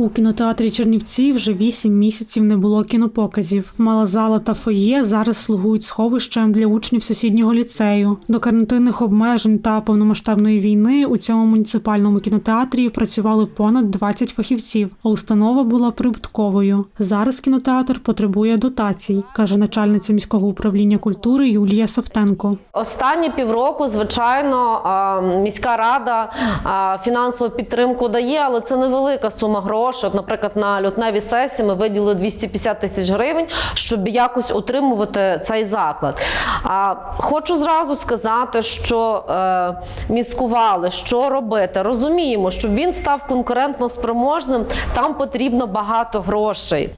У кінотеатрі Чернівці вже вісім місяців не було кінопоказів. Мала зала та фоє зараз слугують сховищем для учнів сусіднього ліцею. До карантинних обмежень та повномасштабної війни у цьому муніципальному кінотеатрі працювали понад 20 фахівців, а установа була прибутковою. Зараз кінотеатр потребує дотацій, каже начальниця міського управління культури Юлія Савтенко. Останні півроку, звичайно, міська рада фінансову підтримку дає, але це невелика сума грошей. От, наприклад, на лютневі сесії ми виділили 250 тисяч гривень, щоб якось утримувати цей заклад. А хочу зразу сказати, що е, міскували, що робити. Розуміємо, щоб він став конкурентно спроможним, там потрібно багато грошей.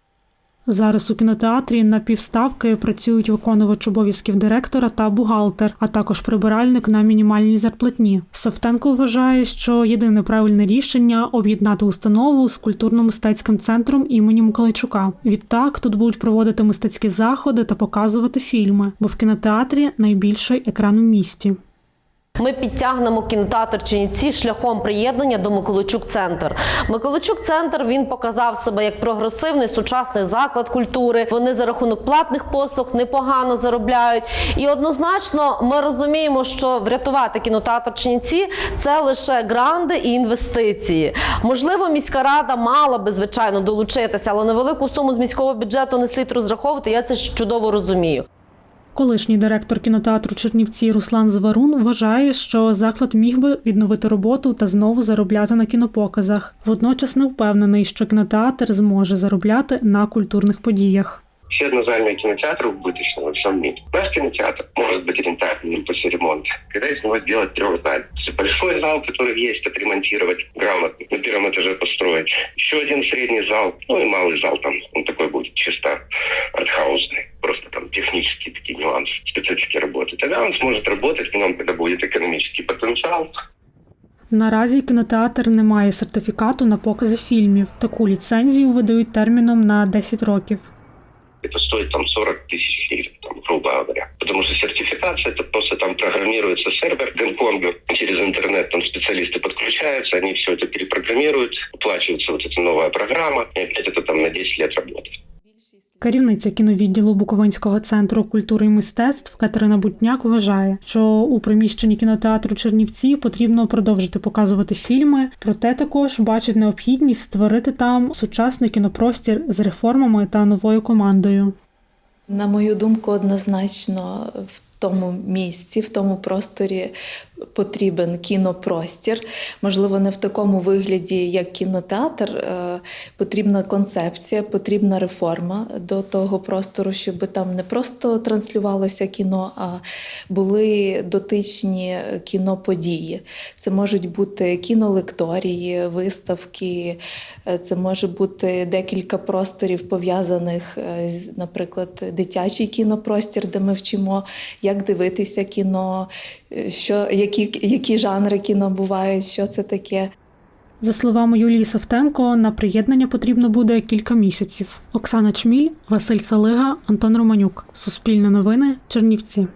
Зараз у кінотеатрі на півставки працюють виконувач обов'язків директора та бухгалтер, а також прибиральник на мінімальній зарплатні. Савтенко вважає, що єдине правильне рішення об'єднати установу з культурно-мистецьким центром імені Миколайчука. Відтак тут будуть проводити мистецькі заходи та показувати фільми, бо в кінотеатрі найбільший екран у місті. Ми підтягнемо кінотеатр Чинівці шляхом приєднання до Миколайчук Центр. Миколайчук Центр він показав себе як прогресивний сучасний заклад культури. Вони за рахунок платних послуг непогано заробляють. І однозначно ми розуміємо, що врятувати кінотеатр Чинівці це лише гранди і інвестиції. Можливо, міська рада мала би звичайно долучитися, але на велику суму з міського бюджету не слід розраховувати. Я це чудово розумію. Колишній директор кінотеатру Чернівці Руслан Зварун вважає, що заклад міг би відновити роботу та знову заробляти на кінопоказах. Водночас не впевнений, що кінотеатр зможе заробляти на культурних подіях. все названия кинотеатров в будущем во всем мире. Наш кинотеатр может быть рентабельным после ремонта. Когда из него сделать трехзаль. Большой зал, который есть, отремонтировать грамотно, на первом этаже построить. Еще один средний зал, ну и малый зал там, он такой будет чисто работы. Тогда он сможет работать в нем, когда будет экономический потенциал, Наразі кінотеатр не має сертифікату на покази фільмів. Таку ліцензію видають терміном на 10 років. это стоит там 40 тысяч гривен, там, грубо говоря. Потому что сертификация, это просто там программируется сервер Гонконга, через интернет там специалисты подключаются, они все это перепрограммируют, оплачивается вот эта новая программа, и опять это там на 10 лет работает. Керівниця кіновідділу Буковинського центру культури і мистецтв Катерина Бутняк вважає, що у приміщенні кінотеатру Чернівці потрібно продовжити показувати фільми, проте також бачить необхідність створити там сучасний кінопростір з реформами та новою командою. На мою думку, однозначно в тому місці, в тому просторі потрібен кінопростір. Можливо, не в такому вигляді, як кінотеатр. Е, Потрібна концепція, потрібна реформа до того простору, щоб там не просто транслювалося кіно, а були дотичні кіноподії. Це можуть бути кінолекторії, виставки, е, це може бути декілька просторів пов'язаних, е, з, наприклад, дитячий кінопростір, де ми вчимо, як дивитися кіно, що, які, які жанри кіно бувають, що це таке. За словами Юлії Савтенко, на приєднання потрібно буде кілька місяців. Оксана Чміль, Василь Салига, Антон Романюк. Суспільне новини, Чернівці.